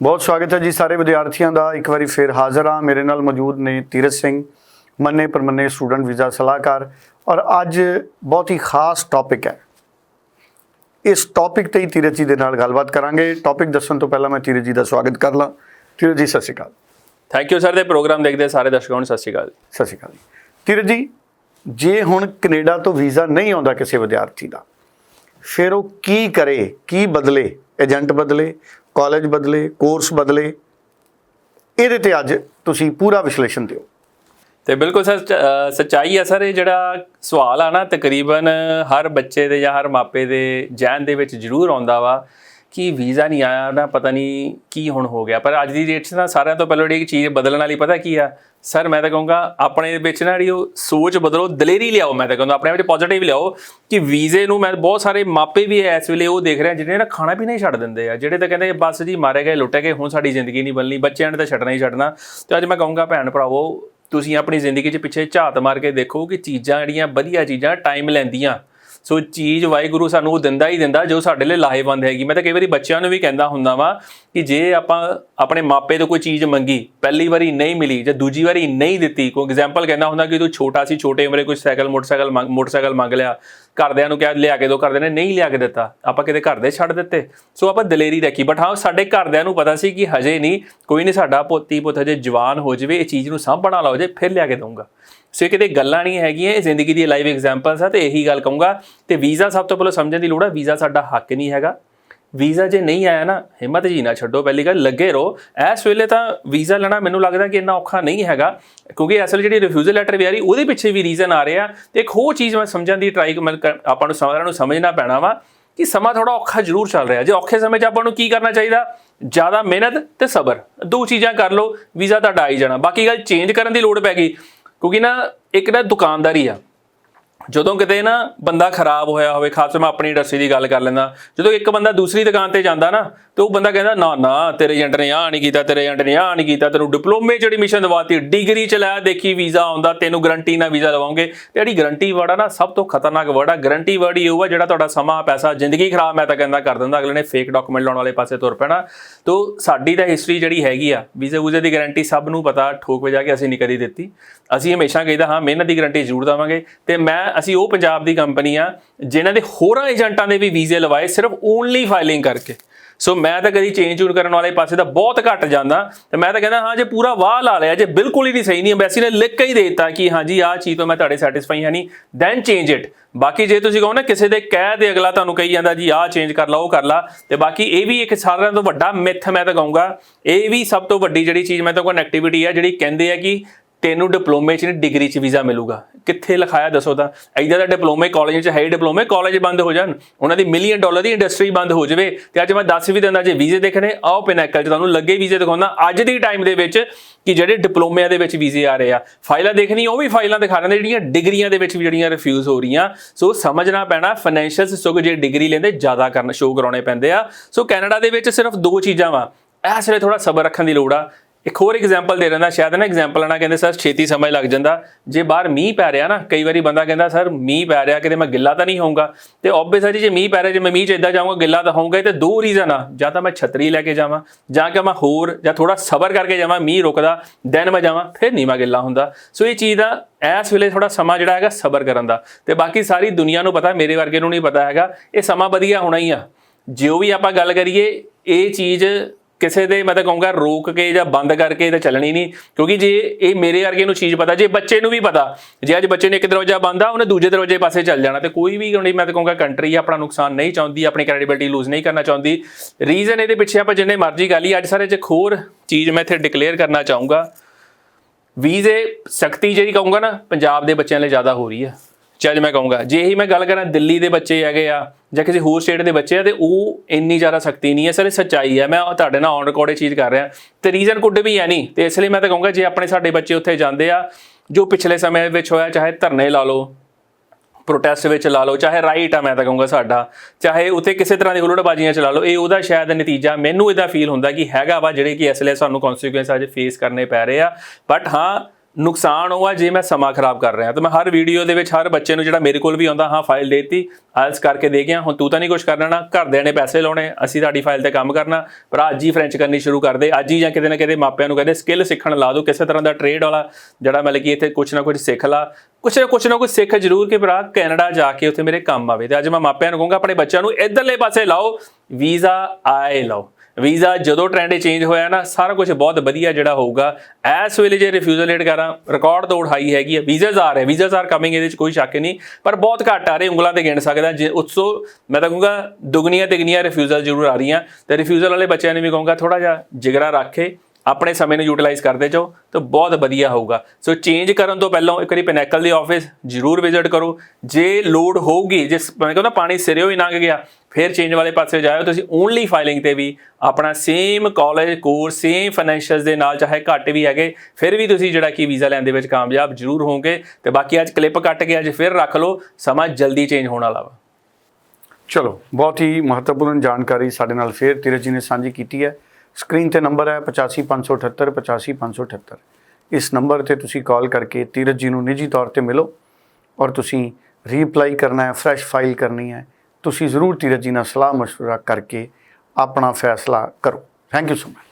ਬਹੁਤ ਸਵਾਗਤ ਹੈ ਜੀ ਸਾਰੇ ਵਿਦਿਆਰਥੀਆਂ ਦਾ। ਇੱਕ ਵਾਰੀ ਫਿਰ ਹਾਜ਼ਰ ਹਾਂ। ਮੇਰੇ ਨਾਲ ਮੌਜੂਦ ਨੇ ਤੀਰਥ ਸਿੰਘ ਮੰਨੇ ਪਰਮੰਨੇ ਸਟੂਡੈਂਟ ਵੀਜ਼ਾ ਸਲਾਹਕਾਰ ਔਰ ਅੱਜ ਬਹੁਤ ਹੀ ਖਾਸ ਟੌਪਿਕ ਹੈ। ਇਸ ਟੌਪਿਕ ਤੇ ਹੀ ਤੀਰਥ ਜੀ ਦੇ ਨਾਲ ਗੱਲਬਾਤ ਕਰਾਂਗੇ। ਟੌਪਿਕ ਦੱਸਣ ਤੋਂ ਪਹਿਲਾਂ ਮੈਂ ਤੀਰਥ ਜੀ ਦਾ ਸਵਾਗਤ ਕਰ ਲਾਂ। ਤੀਰਥ ਜੀ ਸਤਿ ਸ਼੍ਰੀ ਅਕਾਲ। ਥੈਂਕ ਯੂ ਸਰ ਦੇ ਪ੍ਰੋਗਰਾਮ ਦੇਖਦੇ ਸਾਰੇ ਦਰਸ਼ਕਾਂ ਨੂੰ। ਸਤਿ ਸ਼੍ਰੀ ਅਕਾਲ ਸਤਿ ਸ਼੍ਰੀ ਅਕਾਲ ਜੀ। ਤੀਰਥ ਜੀ ਜੇ ਹੁਣ ਕੈਨੇਡਾ ਤੋਂ ਵੀਜ਼ਾ ਨਹੀਂ ਆਉਂਦਾ ਕਿਸੇ ਵਿਦਿਆਰਥੀ ਦਾ ਫਿਰ ਉਹ ਕੀ ਕਰੇ? ਕੀ ਬਦਲੇ? ਏਜੰਟ ਬਦਲੇ? ਕਾਲਜ ਬਦਲੇ, ਕੋਰਸ ਬਦਲੇ, ਇਹਦੇ ਤੇ ਅੱਜ ਤੁਸੀਂ ਪੂਰਾ ਵਿਸ਼ਲੇਸ਼ਣ ਦਿਓ। ਤੇ ਬਿਲਕੁਲ ਸਰ ਚ- ਅਹ ਸੱਚਾਈ ਆ ਸਰ, ਇਹ ਜਿਹੜਾ ਸਵਾਲ ਆ ਨਾ, ਤਕਰੀਬਨ ਹਰ ਬੱਚੇ ਦੇ ਜਾਂ ਹਰ ਮਾਪੇ ਦੇ ਜਹਿਨ ਦੇ ਵਿੱਚ ਜ਼ਰੂਰ ਆਉਂਦਾ ਵਾ। ਕਿ ਵੀਜ਼ਾ ਨਹੀਂ ਆਇਆ, ਨਾ ਪਤਾ ਨਹੀਂ ਕੀ ਹੁਣ ਹੋ ਗਿਆ। ਪਰ ਅੱਜ ਦੀ ਡੇਟ 'ਚ ਨਾ ਸਾਰਿਆਂ ਤੋਂ ਪਹਿਲਾਂ ਜਿਹੜੀ ਚੀਜ਼ ਬਦਲਣ ਵਾਲੀ ਪਤਾ ਕੀ ਆ? ਸਰ, ਮੈਂ ਤਾਂ ਕਹੂੰਗਾ, ਆਪਣੇ ਵਿੱਚ ਨਾ ਜਿਹੜੀ ਉਹ ਸੋਚ ਬਦਲੋ, ਦਲੇਰੀ ਲਿਆਓ ਮੈਂ ਤਾਂ ਕਹੂੰਗਾ। ਆਪਣੇ ਵਿੱਚ ਪੋਜ਼ਿਟਿਵ ਲਿਆਓ ਕਿ ਵੀਜ਼ੇ ਨੂੰ ਮੈਂ ਬਹੁਤ ਸਾਰੇ ਮਾਪੇ ਵੀ ਇਸ ਵੇਲੇ ਉਹ ਦੇਖ ਰਹੇ ਜਿਹੜੇ ਨਾ ਖਾਣਾ ਪੀਣਾ ਹੀ ਛੱਡ ਦਿੰਦੇ ਆ, ਜਿਹੜੇ ਤਾਂ ਕਹਿੰਦੇ ਬਸ ਜੀ ਮਾਰੇ ਗਏ, ਲੁੱਟੇ ਗਏ, ਹੁਣ ਸਾਡੀ ਜ਼ਿੰਦਗੀ ਨਹੀਂ ਬਣਨੀ, ਬੱਚਿਆਂ ਨੇ ਤਾਂ ਛੱਡਣਾ ਹੀ ਛੱਡਣਾ। ਤੇ ਅੱਜ ਮੈਂ ਕਹੂੰਗਾ, ਭੈਣ ਭਰਾਵੋ, ਤੁਸੀਂ ਆਪਣੀ ਜ਼ਿੰਦਗੀ 'ਚ ਪਿੱਛੇ ਝਾਤ ਮਾਰ ਕੇ ਦੇਖੋ ਕਿ ਚੀਜ਼ਾਂ ਜਿਹੜੀਆਂ, ਵਧੀਆ ਚੀਜ਼ਾਂ ਟਾਈਮ ਲੈਂਦੀਆਂ। ਸੋ ਚੀਜ਼ ਵਾਹਿਗੁਰੂ ਸਾਨੂੰ ਉਹ ਦਿੰਦਾ ਹੀ ਦਿੰਦਾ, ਜੋ ਸਾਡੇ ਲਈ ਲਾਹੇਵੰਦ ਹੈਗੀ। ਮੈਂ ਤਾਂ ਕਈ ਵਾਰੀ ਬੱਚਿਆਂ ਨੂੰ ਵੀ ਕਹਿੰਦਾ ਹੁੰਦਾ ਵਾਂ ਕਿ ਜੇ ਆਪਾਂ ਆਪਣੇ ਮਾਪੇ ਤੋਂ ਕੋਈ ਚੀਜ਼ ਮੰਗੀ, ਪਹਿਲੀ ਵਾਰੀ ਨਹੀਂ ਮਿਲੀ ਜਾਂ ਦੂਜੀ ਵਾਰੀ ਨਹੀਂ ਦਿੱਤੀ, ਕੋਈ ਐਗਜ਼ਾਮਪਲ ਕਹਿੰਦਾ ਹੁੰਦਾ ਕਿ ਤੂੰ ਛੋਟਾ ਸੀ, ਛੋਟੇ ਉਮਰੇ ਕੋਈ ਸਾਈਕਲ, ਮੋਟਰਸਾਈਕਲ ਮੰਗ- ਮੋਟਰਸਾਈਕਲ ਮੰਗ ਲਿਆ। ਘਰਦਿਆਂ ਨੂੰ ਕਿਹਾ, ਲਿਆ ਕੇ ਦੋ। ਘਰਦਿਆਂ ਨੇ ਨਹੀਂ ਲਿਆ ਕੇ ਦਿੱਤਾ। ਆਪਾਂ ਕਿਤੇ ਘਰ ਦੇ ਛੱਡ ਦਿੱਤੇ। ਸੋ ਆਪਾਂ ਦਲੇਰੀ ਰੱਖੀ ਬਟ ਹਾਂ, ਸਾਡੇ ਘਰਦਿਆਂ ਨੂੰ ਪਤਾ ਸੀ ਕਿ ਹਜੇ ਨਹੀਂ, ਕੋਈ ਨਹੀਂ ਸਾਡਾ ਪੋਤੀ ਪੁੱਤ ਹਜੇ ਜਵਾਨ ਹੋ ਜਾਵੇ, ਇਹ ਚੀਜ਼ ਨੂੰ ਸਾਂਭਣਾ ਲਾ ਜੇ ਫਿਰ ਲਿਆ ਕੇ ਦਊਂਗਾ। ਸੋ ਇਹ ਕਿਤੇ ਗੱਲਾਂ ਨਹੀਂ ਹੈਗੀਆਂ, ਇਹ ਜ਼ਿੰਦਗੀ ਦੀ ਲਾਈਵ ਐਗਜ਼ਾਮਪਲਸ ਆ, ਤੇ ਇਹੀ ਗੱਲ ਕਹੂੰਗਾ, ਤੇ ਵੀਜ਼ਾ ਸਭ ਤੋਂ ਪਹਿਲਾਂ ਸਮਝਣ ਦੀ ਲੋੜ ਆ, ਵੀਜ਼ਾ ਸਾਡਾ ਹੱਕ ਨਹੀਂ ਹੈਗਾ। ਵੀਜ਼ਾ ਜੇ ਨਹੀਂ ਆਇਆ ਨਾ, ਹਿੰਮਤ ਜੀ ਨਾ ਛੱਡੋ, ਪਹਿਲੀ ਗੱਲ ਲੱਗੇ ਰਹੋ। ਇਸ ਵੇਲੇ ਤਾਂ ਵੀਜ਼ਾ ਲੈਣਾ ਮੈਨੂੰ ਲੱਗਦਾ ਕਿ ਇੰਨਾ ਔਖਾ ਨਹੀਂ ਹੈਗਾ, ਕਿਉਂਕਿ ਅਸਲ ਜਿਹੜੀ ਰਿਫਿਊਜ਼ਲ ਲੈਟਰ ਵੀ ਆ ਰਹੀ, ਉਹਦੇ ਪਿੱਛੇ ਵੀ ਰੀਜ਼ਨ ਆ ਰਿਹਾ। ਤੇ ਇੱਕ ਹੋਰ ਚੀਜ਼ ਮੈਂ ਸਮਝਣ ਦੀ ਟਰਾਈ ਆਪਾਂ ਨੂੰ ਸਾਰਿਆਂ ਨੂੰ ਸਮਝਣਾ ਪੈਣਾ ਵਾ, ਕਿ ਸਮਾਂ ਥੋੜਾ ਔਖਾ ਜ਼ਰੂਰ ਚੱਲ ਰਿਹਾ। ਜੇ ਔਖੇ ਸਮੇਂ 'ਚ ਆਪਾਂ ਨੂੰ ਕੀ ਕਰਨਾ ਚਾਹੀਦਾ? ਜ਼ਿਆਦਾ ਮਿਹਨਤ ਤੇ ਸਬਰ। ਦੋ ਚੀਜ਼ਾਂ ਕਰ ਲਓ, ਵੀਜ਼ਾ ਤੁਹਾਡਾ ਆਈ ਜਾਣਾ। ਬਾਕੀ ਗੱਲ ਚੇਂਜ ਕਰਨ ਦੀ ਲੋੜ ਪੈ ਗਈ। ਕਿਉਂਕਿ ਨਾ ਇੱਕ ਨਾ ਦੁਕਾਨਦਾਰੀ ਆ। ਜਦੋਂ ਕਿਤੇ ਨਾ ਬੰਦਾ ਖਰਾਬ ਹੋਇਆ ਹੋਵੇ ਖਾਸ ਮੈਂ ਆਪਣੀ ਇੰਡਸਟਰੀ ਦੀ ਗੱਲ ਕਰ ਲੈਂਦਾ, ਜਦੋਂ ਇੱਕ ਬੰਦਾ ਦੂਸਰੀ ਦੁਕਾਨ ਤੇ ਜਾਂਦਾ ਨਾ, ਤੇ ਉਹ ਬੰਦਾ ਕਹਿੰਦਾ, ਨਾ ਨਾ, ਤੇਰੇ ਏਜੰਟ ਨੇ ਆਹ ਨਹੀਂ ਕੀਤਾ, ਤੇਰੇ ਏਜੰਟ ਨੇ ਆਹ ਨਹੀਂ ਕੀਤਾ, ਤੈਨੂੰ ਡਿਪਲੋਮੇ ਚ ਐਡਮਿਸ਼ਨ ਦਵਾਤੀ ਡਿਗਰੀ ਚ ਲੈ, ਦੇਖੀ ਵੀਜ਼ਾ ਆਉਂਦਾ, ਤੈਨੂੰ ਗਰੰਟੀ ਨਾਲ ਵੀਜ਼ਾ ਲਵਾਉਂਗੇ। ਤੇ ਜਿਹੜੀ ਗਰੰਟੀ ਵਰਡ ਆ ਨਾ, ਸਭ ਤੋਂ ਖਤਰਨਾਕ ਵਰਡ ਆ ਗਰੰਟੀ ਵਰਡ ਹੀ ਹੋਊਗਾ ਜਿਹੜਾ ਤੁਹਾਡਾ ਸਮਾਂ, ਪੈਸਾ, ਜ਼ਿੰਦਗੀ ਖਰਾਬ, ਮੈਂ ਤਾਂ ਕਹਿੰਦਾ ਕਰ ਦਿੰਦਾ, ਅਗਲੇ ਨੇ ਫੇਕ ਡਾਕੂਮੈਂਟ ਲਾਉਣ ਵਾਲੇ ਪਾਸੇ ਤੁਰ ਪੈਣਾ। ਤੋ ਸਾਡੀ ਤਾਂ ਹਿਸਟਰੀ ਜਿਹੜੀ ਹੈਗੀ ਆ ਵੀਜ਼ੇ ਵੂਜ਼ੇ ਦੀ ਗਰੰਟੀ ਸਭ ਨੂੰ ਪਤਾ, ਠੋਕ ਵਜਾ ਕੇ ਅਸੀਂ ਨਹੀਂ ਕਦੀ ਦਿੱਤੀ। ਅਸੀਂ ਹਮੇਸ਼ਾ ਕਹਿੰਦਾ, ਹਾਂ, ਮਿਹਨਤ ਦੀ ਗਰੰਟੀ ਜ਼ਰੂਰ ਦਵਾਂਗੇ। ਤੇ ਮੈਂ ਅਸੀਂ ਉਹ ਪੰਜਾਬ ਦੀ ਕੰਪਨੀ ਆ, ਜਿਨ੍ਹਾਂ ਦੇ ਹੋਰਾਂ ਏਜੰਟਾਂ ਦੇ ਵੀ ਵੀਜ਼ੇ ਲਵਾਏ ਸਿਰਫ ਓਨਲੀ ਫਾਈਲਿੰਗ ਕਰਕੇ। ਸੋ ਮੈਂ ਤਾਂ ਕਦੀ ਚੇਂਜ ਚੂਨ ਕਰਨ ਵਾਲੇ ਪਾਸੇ ਤਾਂ ਬਹੁਤ ਘੱਟ ਜਾਂਦਾ। ਤੇ ਮੈਂ ਤਾਂ ਕਹਿੰਦਾ, ਹਾਂ, ਜੇ ਪੂਰਾ ਵਾਹ ਲਾ ਲਿਆ, ਜੇ ਬਿਲਕੁਲ ਹੀ ਨਹੀਂ ਸਹੀ, ਨਹੀਂ ਐਮਬੈਸੀ ਨੇ ਲਿਖ ਕੇ ਹੀ ਦੇ ਦਿੱਤਾ ਕਿ ਹਾਂਜੀ, ਆਹ ਚੀਜ਼ ਤੋਂ ਮੈਂ ਤੁਹਾਡੇ ਸੈਟੀਸਫਾਈ ਹੈ ਨਹੀਂ ਦੈਨ ਚੇਂਜ ਇਟ ਬਾਕੀ ਜੇ ਤੁਸੀਂ ਕਹੋ ਨਾ, ਕਿਸੇ ਦੇ ਕਹਿ ਦੇ ਅਗਲਾ ਤੁਹਾਨੂੰ ਕਹੀ ਜਾਂਦਾ, ਜੀ, ਆਹ ਚੇਂਜ ਕਰ ਲਾ, ਉਹ ਕਰ ਲਾ। ਤੇ ਬਾਕੀ ਇਹ ਵੀ ਇੱਕ ਸਾਰਿਆਂ ਤੋਂ ਵੱਡਾ ਮਿੱਥ ਮੈਂ ਤਾਂ ਕਹੂੰਗਾ, ਇਹ ਵੀ ਸਭ ਤੋਂ ਵੱਡੀ ਜਿਹੜੀ ਚੀਜ਼ ਮੈਂ ਤਾਂ ਕੋਈ ਐਕਟੀਵਿਟੀ ਹੈ ਜਿਹੜੀ ਕਹਿੰਦੇ ਆ ਕਿ ਤੈਨੂੰ ਡਿਪਲੋਮੇ 'ਚ ਨਹੀਂ ਡਿਗਰੀ 'ਚ ਵੀਜ਼ਾ ਮਿਲੂਗਾ। ਕਿੱਥੇ ਲਿਖਾਇਆ ਦੱਸੋ ਤਾਂ? ਐਦਾਂ ਦਾ ਡਿਪਲੋਮੇ ਕਾਲਜ 'ਚ ਹੈ ਡਿਪਲੋਮੇ ਕਾਲਜ ਬੰਦ ਹੋ ਜਾਣ। ਉਹਨਾਂ ਦੀ ਮਿਲੀਅਨ ਡਾਲਰ ਦੀ ਇੰਡਸਟਰੀ ਬੰਦ ਹੋ ਜਾਵੇ। ਤੇ ਅੱਜ ਮੈਂ ਦੱਸ ਵੀ ਦਿੰਦਾ, ਜੇ ਵੀਜ਼ੇ ਦੇਖਣੇ, ਆਓ ਪਿਨੈਕਲ 'ਚ ਤੁਹਾਨੂੰ ਲੱਗੇ ਵੀਜ਼ੇ ਦਿਖਾਉਂਦਾ। ਅੱਜ ਦੀ ਟਾਈਮ ਦੇ ਵਿੱਚ ਕਿ ਜਿਹੜੇ ਡਿਪਲੋਮਿਆਂ ਦੇ ਵਿੱਚ ਵੀਜ਼ੇ ਆ ਰਹੇ ਆ, ਫਾਈਲਾਂ ਦੇਖਣੀ ਉਹ ਵੀ ਫਾਈਲਾਂ ਦਿਖਾ ਰਹੇ ਨੇ ਜਿਹੜੀਆਂ ਡਿਗਰੀਆਂ ਦੇ ਵਿੱਚ ਵੀ ਜਿਹੜੀਆਂ ਰਿਫਿਊਜ਼ ਹੋ ਰਹੀਆਂ। ਸੋ ਸਮਝਣਾ ਪੈਣਾ ਫਾਈਨੈਂਸ਼ੀਅਲ ਸਿਸਟਮ ਜੇ ਡਿਗਰੀ ਲੈਂਦੇ, ਜ਼ਿਆਦਾ ਕਰਨ ਸ਼ੋਅ ਕਰਾਉਣੇ ਪੈਂਦੇ ਆ। ਸੋ ਕੈਨੇਡਾ ਦੇ ਵਿੱਚ ਸਿਰਫ ਦੋ ਚੀਜ਼ਾਂ ਵਾ। ਇਸ ਵੇਲੇ ਥੋੜਾ ਸਬਰ ਰੱਖਣ ਦੀ ਲੋੜ ਆ। ਇੱਕ ਹੋਰ ਐਗਜ਼ਾਮਪਲ ਦੇ ਰਹਿੰਦਾ ਸ਼ਾਇਦ ਨਾ ਐਗਜ਼ਾਮਪਲ ਆਣਾ ਕਹਿੰਦੇ, ਸਰ, ਛੇਤੀ ਸਮਝ ਲੱਗ ਜਾਂਦਾ। ਜੇ ਬਾਹਰ ਮੀਂਹ ਪੈ ਰਿਹਾ ਨਾ, ਕਈ ਵਾਰੀ ਬੰਦਾ ਕਹਿੰਦਾ, ਸਰ, ਮੀਂਹ ਪੈ ਰਿਹਾ, ਕਿਤੇ ਮੈਂ ਗਿੱਲਾ ਤਾਂ ਨਹੀਂ ਹੋਊਗਾ? ਤੇ ਆਬਵੀਅਸ ਹੈ ਜੇ ਮੀਂਹ ਪੈ ਰਿਹਾ, ਜੇ ਮੈਂ ਮੀਂਹ ਚ ਇਦਾਂ ਜਾਊਂਗਾ, ਗਿੱਲਾ ਤਾਂ ਹੋਊਗਾ ਹੀ, ਤੇ ਦੋ ਰੀਜ਼ਨ ਆ। ਜਾਂ ਤਾਂ ਮੈਂ ਛਤਰੀ ਲੈ ਕੇ ਜਾਵਾਂ, ਜਾਂ ਕਿ ਮੈਂ ਹੋਰ, ਜਾਂ ਥੋੜਾ ਸਬਰ ਕਰਕੇ ਜਾਵਾਂ, ਮੀਂਹ ਰੁਕਦਾ ਦੈਨ ਮੈਂ ਜਾਵਾਂ, ਫਿਰ ਨਹੀਂ ਮੈਂ ਗਿੱਲਾ ਹੁੰਦਾ। ਸੋ ਇਹ ਚੀਜ਼ ਦਾ, ਇਸ ਵੇਲੇ ਥੋੜਾ ਸਮਾਂ ਜਿਹੜਾ ਹੈਗਾ, ਸਬਰ ਕਰਨ ਦਾ। ਤੇ ਬਾਕੀ ਸਾਰੀ ਦੁਨੀਆ ਨੂੰ ਪਤਾ, ਮੇਰੇ ਵਰਗੇ ਨੂੰ ਨਹੀਂ ਪਤਾ ਹੈਗਾ, ਇਹ ਸਮਾਂ ਵਧੀਆ ਹੋਣਾ ਹੀ ਆ। ਜਿਉ ਵੀ ਆਪਾਂ ਗੱਲ ਕਰੀਏ, ਇਹ ਚੀਜ਼ ਕਿਸੇ ਦੇ ਮੈਂ ਤਾਂ ਕਹੂੰਗਾ ਰੋਕ ਕੇ ਜਾਂ ਬੰਦ ਕਰਕੇ ਤਾਂ ਚੱਲਣੀ ਨਹੀਂ, ਕਿਉਂਕਿ ਜੇ ਇਹ ਮੇਰੇ ਵਰਗੇ ਨੂੰ ਚੀਜ਼ ਪਤਾ, ਜੇ ਬੱਚੇ ਨੂੰ ਵੀ ਪਤਾ, ਜੇ ਅੱਜ ਬੱਚੇ ਨੇ ਇੱਕ ਦਰਵਾਜ਼ਾ ਬੰਦ ਆ, ਉਹਨੇ ਦੂਜੇ ਦਰਵਾਜ਼ੇ ਪਾਸੇ ਚੱਲ ਜਾਣਾ, ਤੇ ਕੋਈ ਵੀ ਨਹੀਂ ਮੈਂ ਤਾਂ ਕਹੂੰਗਾ ਕੰਟਰੀ ਆਪਣਾ ਨੁਕਸਾਨ ਨਹੀਂ ਚਾਹੁੰਦੀ, ਆਪਣੀ ਕ੍ਰੈਡੀਬਿਲਿਟੀ ਲੂਜ਼ ਨਹੀਂ ਕਰਨਾ ਚਾਹੁੰਦੀ। ਰੀਜ਼ਨ ਇਹਦੇ ਪਿੱਛੇ ਆਪਾਂ ਜਿੰਨੇ ਮਰਜ਼ੀ ਗੱਲ ਹੀ, ਅੱਜ ਸਾਰੇ ਚ ਖੋਰ ਚੀਜ਼ ਮੈਂ ਇੱਥੇ ਡਿਕਲੇਅਰ ਕਰਨਾ ਚਾਹੂੰਗਾ। ਵੀਜ਼ੇ ਸਖਤੀ ਜਿਹੜੀ ਕਹੂੰਗਾ ਨਾ, ਪੰਜਾਬ ਦੇ ਬੱਚਿਆਂ ਲਈ ਜ਼ਿਆਦਾ ਹੋ ਰਹੀ ਹੈ। ਚੱਲ ਮੈਂ ਕਹੂੰਗਾ, ਜੇ ਹੀ ਮੈਂ ਗੱਲ ਕਰਾਂ ਦਿੱਲੀ ਦੇ ਬੱਚੇ ਹੈਗੇ ਆ ਜਾਂ ਕਿਸੇ ਹੋਰ ਸਟੇਟ ਦੇ ਬੱਚੇ ਆ, ਤੇ ਉਹ ਇੰਨੀ ਜ਼ਿਆਦਾ ਸਖਤੀ ਨਹੀਂ ਹੈ। ਸਰ, ਇਹ ਸੱਚਾਈ ਹੈ। ਮੈਂ ਤੁਹਾਡੇ ਨਾਲ ਔਨ ਰਿਕਾਰਡ ਇਹ ਚੀਜ਼ ਕਰ ਰਿਹਾ। ਤੇ ਰੀਜ਼ਨ ਕੁੱਡ ਵੀ ਹੈ ਨਹੀਂ। ਤੇ ਇਸ ਲਈ ਮੈਂ ਤਾਂ ਕਹੂੰਗਾ, ਜੇ ਆਪਣੇ ਸਾਡੇ ਬੱਚੇ ਉੱਥੇ ਜਾਂਦੇ ਆ, ਜੋ ਪਿਛਲੇ ਸਮੇਂ ਵਿੱਚ ਹੋਇਆ, ਚਾਹੇ ਧਰਨੇ ਲਾ ਲਓ ਪ੍ਰੋਟੈਸਟ ਵਿੱਚ ਲਾ ਲਓ, ਚਾਹੇ ਰਾਈਟ ਆ, ਮੈਂ ਤਾਂ ਕਹੂੰਗਾ ਸਾਡਾ, ਚਾਹੇ ਉੱਥੇ ਕਿਸੇ ਤਰ੍ਹਾਂ ਦੀ ਹੁਲੜਬਾਜ਼ੀਆਂ ਚਲਾ ਲਓ, ਇਹ ਉਹਦਾ ਸ਼ਾਇਦ ਨਤੀਜਾ, ਮੈਨੂੰ ਇਹਦਾ ਫੀਲ ਹੁੰਦਾ ਕਿ ਹੈਗਾ ਵਾ, ਜਿਹੜੇ ਕਿ ਇਸ ਲਈ ਸਾਨੂੰ ਕਨਸੀਕੁਐਂਸ ਅੱਜ ਫੇਸ ਕਰਨੇ ਪੈ ਰਹੇ ਆ। ਬਟ ਹਾਂ ਨੁਕਸਾਨ ਉਹ ਆ ਜੇ ਮੈਂ ਸਮਾਂ ਖਰਾਬ ਕਰ ਰਿਹਾ। ਤਾਂ ਮੈਂ ਹਰ ਵੀਡੀਓ ਦੇ ਵਿੱਚ ਹਰ ਬੱਚੇ ਨੂੰ ਜਿਹੜਾ ਮੇਰੇ ਕੋਲ ਵੀ ਆਉਂਦਾ, ਹਾਂ ਫਾਈਲ ਦੇਤੀ ਆਇਲਸ ਕਰਕੇ ਦੇ ਗਿਆ, ਹੁਣ ਤੂੰ ਤਾਂ ਨਹੀਂ ਕੁਝ ਕਰਨਾ ਨਾ ਘਰਦਿਆਂ ਨੇ ਪੈਸੇ ਲਾਉਣੇ, ਅਸੀਂ ਤੁਹਾਡੀ ਫਾਈਲ ਤੇ ਕੰਮ ਕਰਨਾ ਪਰ ਅੱਜ ਹੀ ਫ੍ਰੈਂਚ ਕਰਨੀ ਸ਼ੁਰੂ ਕਰ ਦੇ, ਅੱਜ ਹੀ ਜਾਂ ਕਿਤੇ ਨਾ ਕਿਤੇ ਮਾਪਿਆਂ ਨੂੰ ਕਹਿੰਦੇ ਸਕਿੱਲ ਸਿੱਖਣ ਲਾ ਦਿਓ ਕਿਸੇ ਤਰ੍ਹਾਂ ਦਾ ਟ੍ਰੇਡ ਵਾਲਾ, ਜਿਹੜਾ ਮਤਲਬ ਕਿ ਇੱਥੇ ਕੁਝ ਨਾ ਕੁਝ ਸਿੱਖ ਲਾ। ਕੁਛ ਨਾ ਕੁਛ ਨਾ ਕੁਛ ਸਿੱਖ ਜ਼ਰੂਰ ਕਿ ਭਰਾ, ਕੈਨੇਡਾ ਜਾ ਕੇ ਉੱਥੇ ਮੇਰੇ ਕੰਮ ਆਵੇ। ਤੇ ਅੱਜ ਮੈਂ ਮਾਪਿਆਂ ਨੂੰ ਕਹੂੰਗਾ, ਆਪਣੇ ਬੱਚਿਆਂ ਨੂੰ ਇਧਰਲੇ ਪਾਸੇ ਲਾਓ, ਵੀਜ਼ਾ ਆਏ ਲਾਓ। ਵੀਜ਼ਾ ਜਦੋਂ ਟ੍ਰੈਂਡ ਚੇਂਜ ਹੋਇਆ ਨਾ, ਸਾਰਾ ਕੁਝ ਬਹੁਤ ਵਧੀਆ ਜਿਹੜਾ ਹੋਊਗਾ। ਇਸ ਵੇਲੇ ਜੇ ਰਿਫਿਊਜ਼ਲ ਰੇਟ ਕਰਾਂ ਰਿਕਾਰਡ ਤੋੜ ਹਾਈ ਹੈਗੀ ਹੈ ਵੀਜ਼ਾਸ ਆ ਰਹੇ ਵੀਜ਼ਾਸ ਆਰ ਕਮਿੰਗ ਇਹਦੇ ਵਿੱਚ ਕੋਈ ਸ਼ੱਕ ਨਹੀਂ। ਪਰ ਬਹੁਤ ਘੱਟ ਆ ਰਹੇ, ਉਂਗਲਾਂ ਤੇ ਗਿਣ ਸਕਦਾ। ਜੇ ਉਤਸੋ, ਮੈਂ ਤਾਂ ਕਹੂੰਗਾ, ਦੁਗਣੀਆਂ ਤਿਗਣੀਆਂ ਰਿਫਿਊਜ਼ਲ ਜ਼ਰੂਰ ਆ ਰਹੀਆਂ। ਤੇ ਰਿਫਿਊਜ਼ਲ ਵਾਲੇ ਬੱਚਿਆਂ ਨੂੰ ਵੀ ਕਹੂੰਗਾ ਥੋੜਾ ਜਿਹਾ ਜਿਗਰਾ ਰੱਖੇ ਆਪਣੇ ਸਮੇਂ ਨੂੰ ਯੂਟਿਲਾਈਜ਼ ਕਰਦੇ ਜਾਓ, ਤਾਂ ਬਹੁਤ ਵਧੀਆ ਹੋਊਗਾ। ਸੋ ਚੇਂਜ ਕਰਨ ਤੋਂ ਪਹਿਲਾਂ ਇੱਕ ਵਾਰੀ ਪਿਨੈਕਲ ਦੇ ਆਫਿਸ ਜ਼ਰੂਰ ਵਿਜ਼ਿਟ ਕਰੋ। ਜੇ ਲੋਡ ਹੋਊਗੀ, ਜੇ ਸ- ਮੈਂ ਕਹਿੰਦਾ ਪਾਣੀ ਸਿਰਿਓ ਹੀ ਲੰਘ ਗਿਆ, ਫਿਰ ਚੇਂਜ ਵਾਲੇ ਪਾਸੇ ਜਾਇਓ। ਤੁਸੀਂ ਓਨਲੀ ਫਾਈਲਿੰਗ ਤੇ ਵੀ ਆਪਣਾ same college course same financials ਦੇ ਨਾਲ ਚਾਹੇ ਘੱਟ ਵੀ ਹੈਗੇ, ਫਿਰ ਵੀ ਤੁਸੀਂ ਜਿਹੜਾ ਕਿ ਵੀਜ਼ਾ ਲੈਣ ਦੇ ਵਿੱਚ ਕਾਮਯਾਬ ਜ਼ਰੂਰ ਹੋਵੋਗੇ। ਤੇ ਬਾਕੀ ਅੱਜ ਕਲਿੱਪ ਕੱਟ ਕੇ ਅੱਜ ਫਿਰ ਰੱਖ ਲਓ, ਸਮਾਂ ਜਲਦੀ ਚੇਂਜ ਹੋਣ ਵਾਲਾ ਵਾ। ਚਲੋ, ਬਹੁਤ ਹੀ ਮਹੱਤਵਪੂਰਨ ਜਾਣਕਾਰੀ ਸਾਡੇ ਨਾਲ ਫੇਰ ਧੀਰਜ ਜੀ ਨੇ ਸਾਂਝੀ ਕੀਤੀ ਹੈ। ਸਕਰੀਨ ਤੇ ਨੰਬਰ ਹੈ 85578 85578 ਇਸ ਨੰਬਰ ਤੇ ਤੁਸੀਂ ਕਾਲ ਕਰਕੇ ਧੀਰਜ ਜੀ ਨੂੰ ਨਿੱਜੀ ਤੌਰ ਤੇ ਮਿਲੋ ਔਰ ਤੁਸੀਂ ਰੀਅਪਲਾਈ ਕਰਨਾ ਹੈ ਫਰੈਸ਼ ਫਾਈਲ ਕਰਨੀ ਹੈ ਤੁਸੀਂ ਜ਼ਰੂਰ ਧੀਰਜ ਜੀ ਨਾਲ ਸਲਾਹ مشورہ ਕਰਕੇ ਆਪਣਾ ਫੈਸਲਾ ਕਰੋ ਥੈਂਕ ਯੂ ਸੋ ਮਚ